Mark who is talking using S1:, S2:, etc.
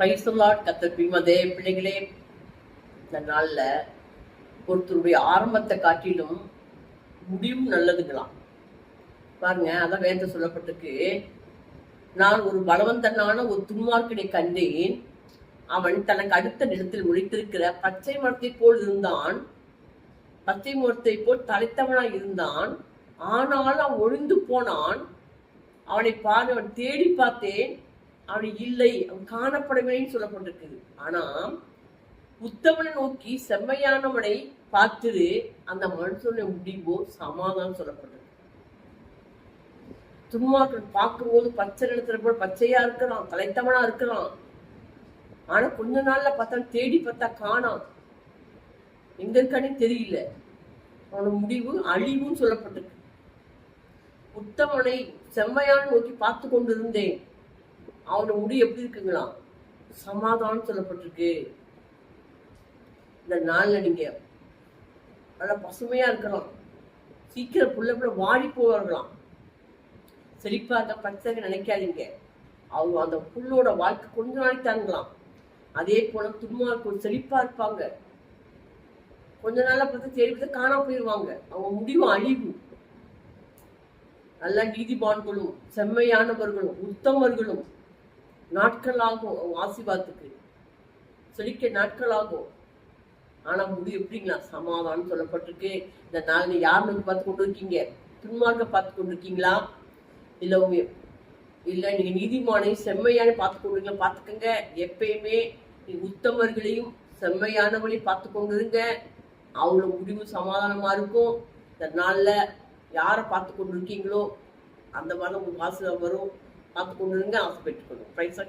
S1: பிரைசலாட் கத்தர் பிமதே பிள்ளைகளே இந்த நாளில் ஒருத்தருடைய ஆரம்பத்தை காட்டிலும் முடிவும் நல்லதுங்களாம். பாருங்க அதான் வேத சொல்லப்பட்டிருக்கு. நான் ஒரு பலவந்தனான ஒரு துன்மார்க்கனை கண்டேன். அவன் தனக்கு அடுத்த நிலத்தில் முடித்திருக்கிற பச்சை மரத்தை போல் இருந்தான். பச்சை மரத்தை போல் தலைத்தவனாய் இருந்தான். ஆனால் அவன் ஒழிந்து போனான். அவனை பாரு அவன் தேடி பார்த்தேன். அப்படி இல்லை காணப்படவில்லைன்னு சொல்லப்பட்டிருக்குது. ஆனா உத்தமனை நோக்கி செம்மையானவனை பார்த்துரு அந்த மனுஷனுடைய முடிவோ சமாதானம் சொல்லப்பட்டிருக்கு. துன்மார்க்கன் பார்க்கும்போது பச்சை நிலத்துல போல பச்சையா இருக்கிறான் தலைத்தவனா இருக்கிறான். ஆனா கொஞ்ச நாள்ல பார்த்தா தேடி பார்த்தா காணாம் எங்க இருக்கானே தெரியல. அவனோட முடிவு அழிவுன்னு சொல்லப்பட்டிருக்கு. உத்தமனை செம்மையான நோக்கி பார்த்து கொண்டு இருந்தேன் அவனோட முடி எப்படி இருக்குங்களாம் சமாதானம் சொல்லப்பட்டிருக்கு. இந்த நாள்ல நீங்க நல்லா பசுமையா இருக்கலாம். சீக்கிரம் புள்ள புள்ள வாடி போவார்களாம். செழிப்பாக இருக்க பச்சை நினைக்காதீங்க. அவங்க அந்த புல்லோட வாழ்க்கை கொஞ்ச நாளைக்கு தாங்கலாம். அதே போல இருக்கும் செழிப்பா இருப்பாங்க. கொஞ்ச நாளாக பார்த்து தெரிவித்து பார்த்து காணாம போயிடுவாங்க அவங்க முடிவு அழிவு. நல்ல நீதிபான்களும் செம்மையானவர்களும் உத்தமர்களும். நாட்களாகும் அவங்க ஆசீர்வாதத்துக்கு நாட்களாகும் ஆனா முடிவு எப்படிங்களா? சமாதானம் சொல்லப்பட்டிருக்கு. இந்த நாள் நீ யார் நோக்கி பார்த்து கொண்டு இருக்கீங்க துன்மார்க்க பார்த்து கொண்டு இருக்கீங்களா இல்ல உங்க இல்ல நீங்க நீதிமானை செம்மையான பார்த்து கொண்டு இருக்கீங்களா எப்பயுமே உத்தமர்களையும் செம்மையானவளையும் பார்த்து கொண்டு இருங்க அவங்கள முடிவு சமாதானமா இருக்கும். இந்த நாள்ல யாரை பார்த்து கொண்டு இருக்கீங்களோ அந்த மாதிரி உங்களுக்கு ஆசீர்வாதம் வரும். பார்த்து கொண்டு இருங்க ஆசை பெற்றுக்கணும் பிரைஸாக